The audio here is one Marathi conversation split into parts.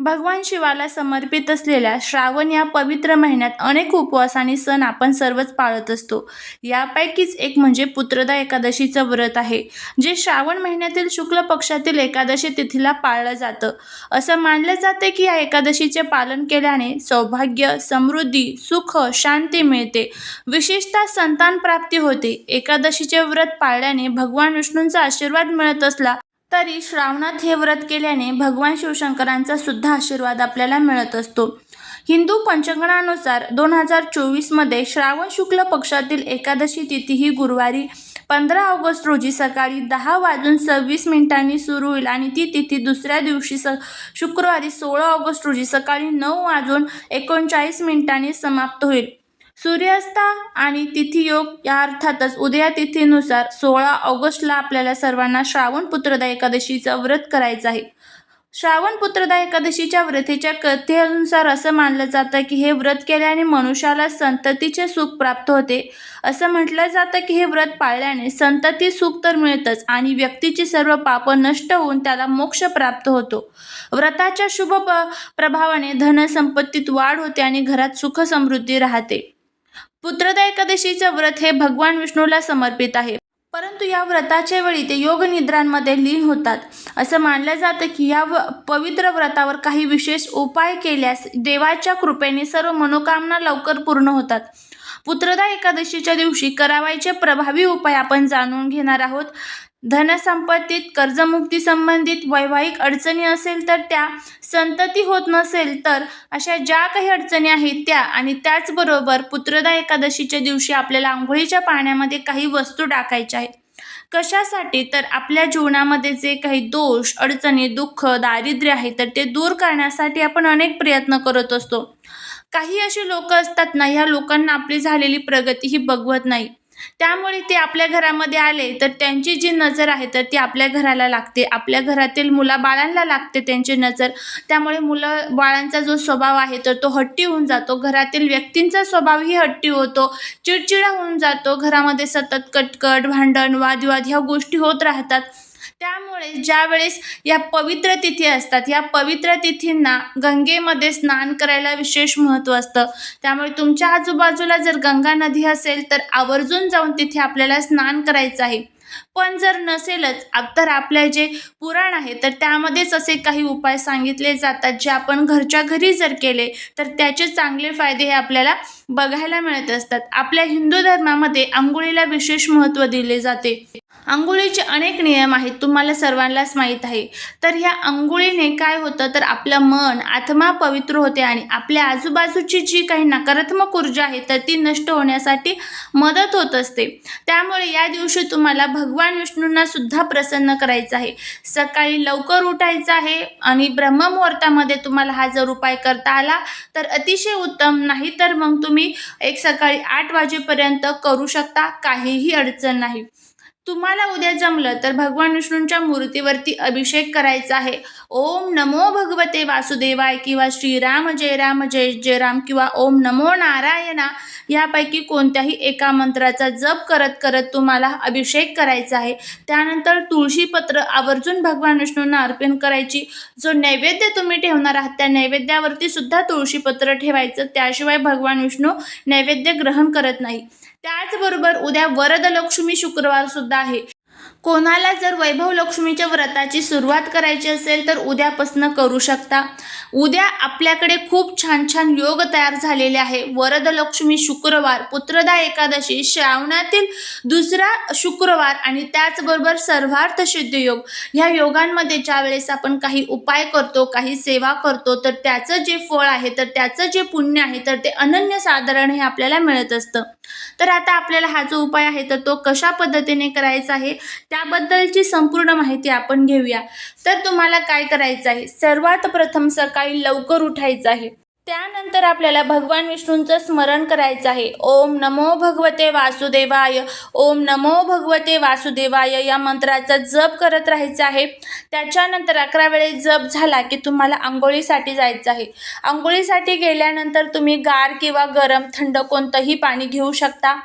भगवान शिवाला समर्पित असलेल्या श्रावण या पवित्र महिन्यात अनेक उपवास आणि सण आपण सर्वच पाळत असतो. यापैकीच एक म्हणजे पुत्रदा एकादशीचं व्रत आहे जे श्रावण महिन्यातील शुक्ल पक्षातील एकादशी तिथीला पाळलं जातं. असं मानलं जाते की या एकादशीचे पालन केल्याने सौभाग्य समृद्धी सुख शांती मिळते. विशेषतः संतान प्राप्ती होते. एकादशीचे व्रत पाळल्याने भगवान विष्णूंचा आशीर्वाद मिळत असला तरी श्रावणात हे व्रत केल्याने भगवान शिवशंकरांचा सुद्धा आशीर्वाद आपल्याला मिळत असतो. हिंदू पंचांगणानुसार दोन हजार चोवीसमध्ये श्रावण शुक्ल पक्षातील एकादशी तिथी ही गुरुवारी पंधरा ऑगस्ट रोजी सकाळी दहा वाजून सव्वीस मिनिटांनी सुरू होईल आणि ती तिथी दुसऱ्या दिवशी स शुक्रवारी सोळा ऑगस्ट रोजी सकाळी नऊ वाजून एकोणचाळीस मिनिटांनी समाप्त होईल. सूर्यास्ता आणि तिथियोग या अर्थातच उदया तिथीनुसार सोळा ऑगस्टला आपल्याला सर्वांना श्रावण पुत्रदा एकादशीचं व्रत करायचं आहे. श्रावण पुत्रदा एकादशीच्या व्रतेच्या कथेनुसार असं मानलं जातं की हे व्रत केल्याने मनुष्याला संततीचे सुख प्राप्त होते. असं म्हटलं जातं की हे व्रत पाळल्याने संतती सुख तर मिळतंच आणि व्यक्तीची सर्व पापं नष्ट होऊन त्याला मोक्ष प्राप्त होतो. व्रताच्या शुभ प्रभावाने धनसंपत्तीत वाढ होते आणि घरात सुख समृद्धी राहते. पुत्रदा एकादशीचं व्रत हे भगवान विष्णूला समर्पित आहे. परंतु या व्रताच्या वेळी ते योग निद्रांमध्ये लीन होतात. असं मानलं जातं की या व पवित्र व्रतावर काही विशेष उपाय केल्यास देवाच्या कृपेने सर्व मनोकामना लवकर पूर्ण होतात. पुत्रदा एकादशीच्या दिवशी करावायचे प्रभावी उपाय आपण जाणून घेणार आहोत. धनसंपत्तीत कर्जमुक्ती संबंधित वैवाहिक अडचणी असेल तर त्या संतती होत नसेल तर अशा ज्या काही अडचणी आहेत त्या आणि त्याचबरोबर पुत्रदा एकादशीच्या दिवशी आपल्याला आंघोळीच्या पाण्यामध्ये काही वस्तू टाकायच्या आहेत. कशासाठी? तर आपल्या जीवनामध्ये जे काही दोष अडचणी दुःख दारिद्र्य आहे तर ते दूर करण्यासाठी आपण अनेक प्रयत्न करत असतो. काही अशी लोक असतात ना ह्या लोकांना आपली झालेली प्रगती ही बघवत नाही. त्यामुळे ते आपल्या घरामध्ये आले तर त्यांची जी नजर आहे तर ती आपल्या घराला लागते. आपल्या घरातील मुलाबाळांना लागते त्यांची नजर. त्यामुळे मुलं बाळांचा जो स्वभाव आहे तर तो हट्टी होऊन जातो. घरातील व्यक्तींचा स्वभावही हट्टी होतो. चिडचिडा होऊन जातो. घरामध्ये सतत कटकट भांडण वादविवाद ह्या गोष्टी होत राहतात. त्यामुळे ज्यावेळेस या पवित्र तिथी असतात या पवित्र तिथींना गंगेमध्ये स्नान करायला विशेष महत्त्व असतं. त्यामुळे तुमच्या आजूबाजूला जर गंगा नदी असेल तर आवर्जून जाऊन तिथे आपल्याला स्नान करायचं आहे. पण जर नसेलच तर आपल्या जे पुराण आहे तर त्यामध्येच असे काही उपाय सांगितले जातात जे आपण घरच्या घरी जर केले तर त्याचे चांगले फायदे हे आपल्याला बघायला मिळत असतात. आपल्या हिंदू धर्मामध्ये आंघोळीला विशेष महत्त्व दिले जाते. आंघोळीचे अनेक नियम आहेत तुम्हाला सर्वांनाच माहीत आहे. तर ह्या आंघोळीने काय होतं तर आपलं मन आत्मा पवित्र होते आणि आपल्या आजूबाजूची जी काही नकारात्मक ऊर्जा आहे तर ती नष्ट होण्यासाठी मदत होत असते. त्यामुळे या दिवशी तुम्हाला भगवान विष्णूंना सुद्धा प्रसन्न करायचं आहे. सकाळी लवकर उठायचं आहे आणि ब्रह्ममुहूर्तामध्ये तुम्हाला हा जर उपाय करता आला तर अतिशय उत्तम. नाही तर मग तुम्ही एक सकाळी आठ वाजेपर्यंत करू शकता. काहीही अडचण नाही. तुम्हाला उद्या जमलं तर भगवान विष्णूंच्या मूर्तीवरती अभिषेक करायचा आहे. ओम नमो भगवते वासुदेवाय किंवा श्रीराम जय राम जय जय राम किंवा ओम नमो नारायणा यापैकी कोणत्याही एका मंत्राचा जप करत करत तुम्हाला अभिषेक करायचा आहे. त्यानंतर तुळशीपत्र आवर्जून भगवान विष्णूंना अर्पण करायची. जो नैवेद्य तुम्ही ठेवणार आहात त्या नैवेद्यावरती सुद्धा तुळशीपत्र ठेवायचं. त्याशिवाय भगवान विष्णू नैवेद्य ग्रहण करत नाही. त्याचबरोबर उद्या वरदलक्ष्मी शुक्रवार सुद्धा आहे. कोणाला जर वैभव लक्ष्मीच्या व्रताची सुरुवात करायची असेल तर उद्यापासून करू शकता. उद्या आपल्याकडे खूप छान छान योग तयार झालेले आहे. वरदलक्ष्मी शुक्रवार पुत्रदा एकादशी श्रावणातील दुसरा शुक्रवार आणि त्याचबरोबर सर्वार्थ सिद्ध योग. ह्या योगांमध्ये ज्या वेळेस आपण काही उपाय करतो काही सेवा करतो तर त्याचं जे फळ आहे तर त्याचं जे पुण्य आहे तर ते अनन्यसाधारण हे आपल्याला मिळत असतं. तर आता आपल्याला हा जो उपाय आहे तर तो कशा पद्धतीने करायचा आहे त्याबद्दलची संपूर्ण माहिती आपण घेऊया. तर तुम्हाला काय करायचं आहे? सर्वात प्रथम सकाळी लवकर उठायचं आहे. त्यानंतर आपल्याला भगवान विष्णूंचं स्मरण करायचं आहे. ओम नमो भगवते वासुदेवाय. ओम नमो भगवते वासुदेवाय या मंत्राचा जप करत राहायचं आहे. त्याच्यानंतर अकरा वेळेस जप झाला की तुम्हाला आंघोळीसाठी जायचं आहे. आंघोळीसाठी गेल्यानंतर तुम्ही गार किंवा गरम थंड कोणतंही पाणी घेऊ शकता.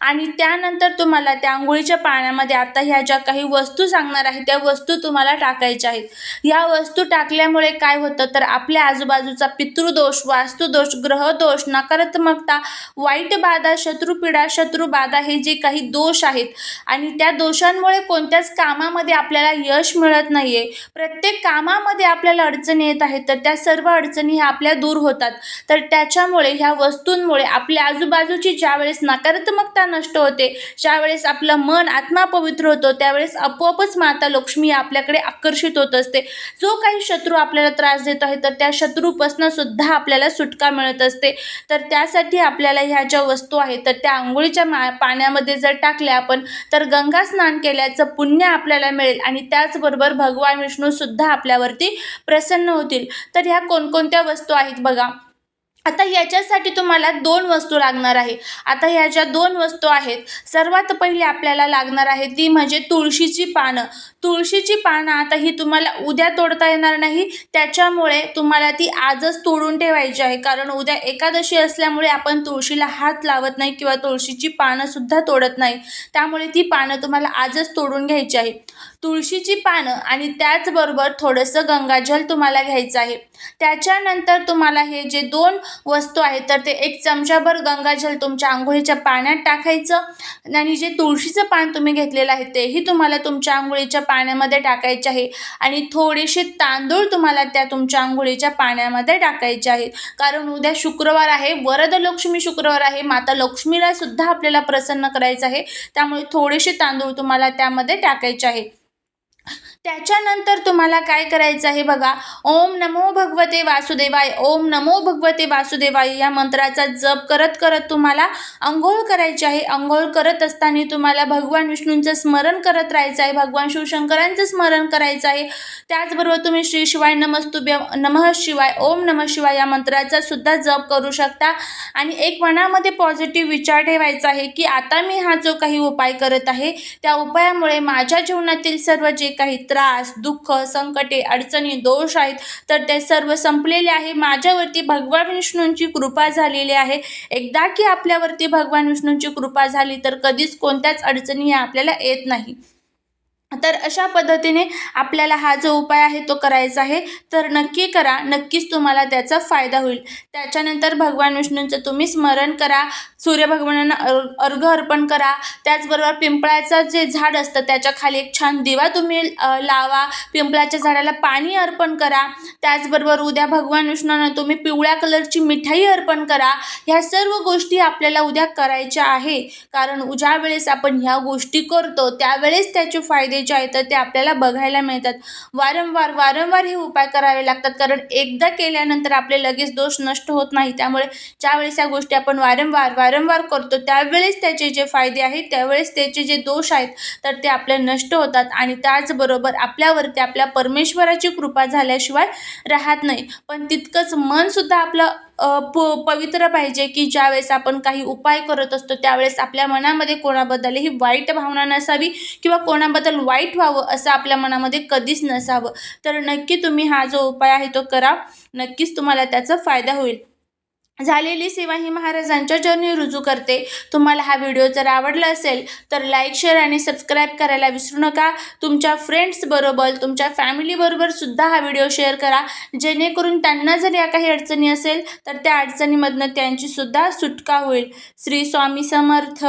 आणि त्यानंतर तुम्हाला त्या आंघोळीच्या पाण्यामध्ये आता ह्या ज्या काही वस्तू सांगणार आहे त्या वस्तू तुम्हाला टाकायच्या आहेत. ह्या वस्तू टाकल्यामुळे काय होतं तर आपल्या आजूबाजूचा पितृदोष वास्तुदोष ग्रहदोष नकारात्मकता वाईट बाधा शत्रुपीडा शत्रुबाधा हे जे काही दोष आहेत आणि त्या दोषांमुळे कोणत्याच कामामध्ये आपल्याला यश मिळत नाही आहे प्रत्येक कामामध्ये आपल्याला अडचणी येत आहेत तर त्या सर्व अडचणी ह्या आपल्या दूर होतात. तर त्याच्यामुळे ह्या वस्तूंमुळे आपल्या आजूबाजूची ज्यावेळेस नकारात्मक नकारात्मकता नष्ट होते. ज्यावेळेस आपलं मन आत्मा पवित्र होतो त्यावेळेस आपोआपच माता लक्ष्मी आपल्याकडे आकर्षित होत असते. जो काही शत्रू आपल्याला त्रास देत आहे तर त्या शत्रूपासून सुद्धा आपल्याला सुटका मिळत असते. तर त्यासाठी आपल्याला ह्या ज्या वस्तू आहेत तर त्या आंघोळीच्या मा पाण्यामध्ये जर टाकल्या आपण तर गंगा स्नान केल्याचं पुण्य आपल्याला मिळेल आणि त्याचबरोबर भगवान विष्णूसुद्धा आपल्यावरती प्रसन्न होतील. तर ह्या कोणकोणत्या वस्तू आहेत बघा. आता याच्यासाठी तुम्हाला दोन वस्तू लागणार आहे. आता ह्या ज्या दोन वस्तू आहेत सर्वात पहिले आपल्याला लागणार आहे ती म्हणजे तुळशीची पानं. तुळशीची पानं आता ही तुम्हाला उद्या तोडता येणार नाही त्याच्यामुळे तुम्हाला ती आजच तोडून ठेवायची आहे. कारण उद्या एकादशी असल्यामुळे आपण तुळशीला हात लावत नाही किंवा तुळशीची पानंसुद्धा तोडत नाही. त्यामुळे ती पानं तुम्हाला आजच तोडून घ्यायची आहे. तुळशीची पानं आणि त्याचबरोबर थोडंसं गंगाजल तुम्हाला घ्यायचं आहे. त्याच्यानंतर तुम्हाला हे जे दोन वस्तू आहेत तर ते एक चमचाभर गंगाजल तुमच्या आंघोळीच्या पाण्यात टाकायचं आणि जे तुळशीचं पान तुम्ही घेतलेलं आहे तेही तुम्हाला तुमच्या आंघोळीच्या पाण्यामध्ये टाकायचे आहे. आणि थोडेसे तांदूळ तुम्हाला त्या तुमच्या आंघोळीच्या पाण्यामध्ये टाकायचे आहेत कारण उद्या शुक्रवार आहे वरदलक्ष्मी शुक्रवार आहे माता लक्ष्मीला सुद्धा आपल्याला प्रसन्न करायचं आहे. त्यामुळे थोडेसे तांदूळ तुम्हाला त्यामध्ये टाकायचे आहे. त्याच्यानंतर तुम्हाला काय करायचं आहे बघा? ओम नमो भगवते वासुदेवाय ओम नमो भगवते वासुदेवाय या मंत्राचा जप करत करत तुम्हाला अंघोळ करायची आहे. अंघोळ करत असताना तुम्हाला भगवान विष्णूंचं स्मरण करत राहायचं आहे. भगवान शिवशंकरांचं स्मरण करायचं आहे. त्याचबरोबर तुम्ही श्री शिवाय नमस्तुभ्य नमः शिवाय ओम नमः शिवाय या मंत्राचा सुद्धा जप करू शकता. आणि एक मनामध्ये पॉझिटिव्ह विचार ठेवायचा आहे की आता मी हा जो काही उपाय करत आहे त्या उपायामुळे माझ्या जीवनातील सर्व जे काही त्रास दुःख संकटे अडचणी दोष आहेत. तर ते सर्व संपलेले आहे. माझ्यावरती भगवान विष्णूंची कृपा झालेली आहे. एकदा की आपल्यावरती भगवान विष्णूंची कृपा झाली तर कधीच कोणत्याच अडचणी ह्या आपल्याला येत नाही. तर अशा पद्धतीने आपल्याला हा जो उपाय आहे तो करायचा आहे. तर नक्की करा. नक्कीच तुम्हाला त्याचा फायदा होईल. त्याच्यानंतर भगवान विष्णूंचं तुम्ही स्मरण करा. सूर्यभगवानांना अर अर्घ अर्पण करा. त्याचबरोबर पिंपळाचं जे झाड असतं त्याच्याखाली एक छान दिवा तुम्ही लावा. पिंपळाच्या झाडाला पाणी अर्पण करा. त्याचबरोबर उद्या भगवान विष्णूंना तुम्ही पिवळ्या कलरची मिठाई अर्पण करा. ह्या सर्व गोष्टी आपल्याला उद्या करायच्या आहे. कारण ज्या वेळेस आपण ह्या गोष्टी करतो त्यावेळेस त्याचे फायदे जे आहेत तर ते आपल्याला बघायला मिळतात. वारंवार वारंवार हे उपाय करावे लागतात. कारण एकदा केल्यानंतर आपले लगेच दोष नष्ट होत नाही. त्यामुळे ज्यावेळेस या गोष्टी आपण वारंवार वारंवार करतो त्यावेळेस त्याचे जे फायदे आहेत त्यावेळेस त्याचे जे दोष आहेत तर ते आपले नष्ट होतात आणि त्याचबरोबर आपल्यावरती आपल्या परमेश्वराची कृपा झाल्याशिवाय राहत नाही. पण तितकंच मनसुद्धा आपलं प पवित्र पाहिजे की ज्यावेळेस आपण काही उपाय करत असतो त्यावेळेस आपल्या मनामध्ये कोणाबद्दल ही वाईट भावना नसावी किंवा कोणाबद्दल वाईट व्हावं असं आपल्या मनामध्ये कधीच नसावं. तर नक्की तुम्ही हा जो उपाय आहे तो करा. नक्कीच तुम्हाला त्याचा फायदा होईल. झालेली सेवा ही महाराजांच्या चरणी रुजू करते. तुम्हाला हा व्हिडिओ जर आवडला असेल तर लाईक शेअर आणि सबस्क्राईब करायला विसरू नका. तुमच्या फ्रेंड्सबरोबर तुमच्या फॅमिलीबरोबर सुद्धा हा व्हिडिओ शेअर करा. जेणेकरून त्यांना जर या काही अडचणी असेल तर त्या अडचणीमधनं त्यांचीसुद्धा सुटका होईल. श्री स्वामी समर्थ.